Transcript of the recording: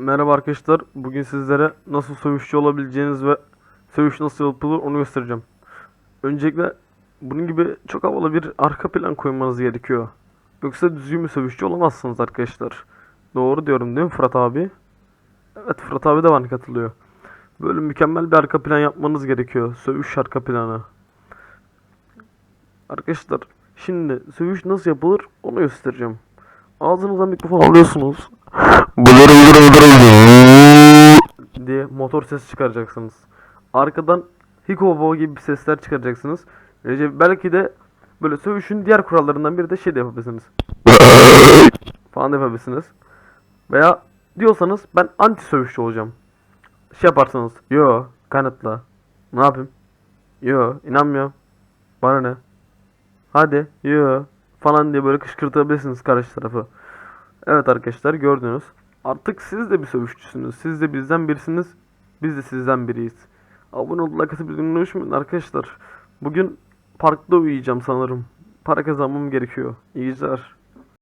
Merhaba arkadaşlar. Bugün sizlere nasıl sövüşçü olabileceğiniz ve sövüş nasıl yapılır onu göstereceğim. Öncelikle bunun gibi çok havalı bir arka plan koymanız gerekiyor. Yoksa düzgün bir sövüşçü olamazsınız arkadaşlar. Doğru diyorum değil mi Fırat abi? Evet Fırat abi de bana katılıyor. Böyle mükemmel bir arka plan yapmanız gerekiyor. Sövüş arka planı. Arkadaşlar şimdi sövüş nasıl yapılır onu göstereceğim. Ağzınıza mikrofon alıyorsunuz. Diye motor sesi çıkaracaksınız. Arkadan hikobo gibi sesler çıkaracaksınız. Recep belki de böyle sövüşün diğer kurallarından biri de şey de yapabilirsiniz. falan da yapabilirsiniz. Veya diyorsanız ben anti sövüşçü olacağım. Şey yaparsanız yo kanıtla. Ne yapayım? Yo inanmıyorum. Bana ne? Hadi yo falan diye böyle kışkırtabilirsiniz karşı tarafı. Evet arkadaşlar gördünüz. Artık siz de bir sövüşçüsünüz. Siz de bizden birisiniz. Biz de sizden biriyiz. Abone ol, like atıp unutmayın arkadaşlar. Bugün parkta uyuyacağım sanırım. Para kazanmam gerekiyor. İyi geceler.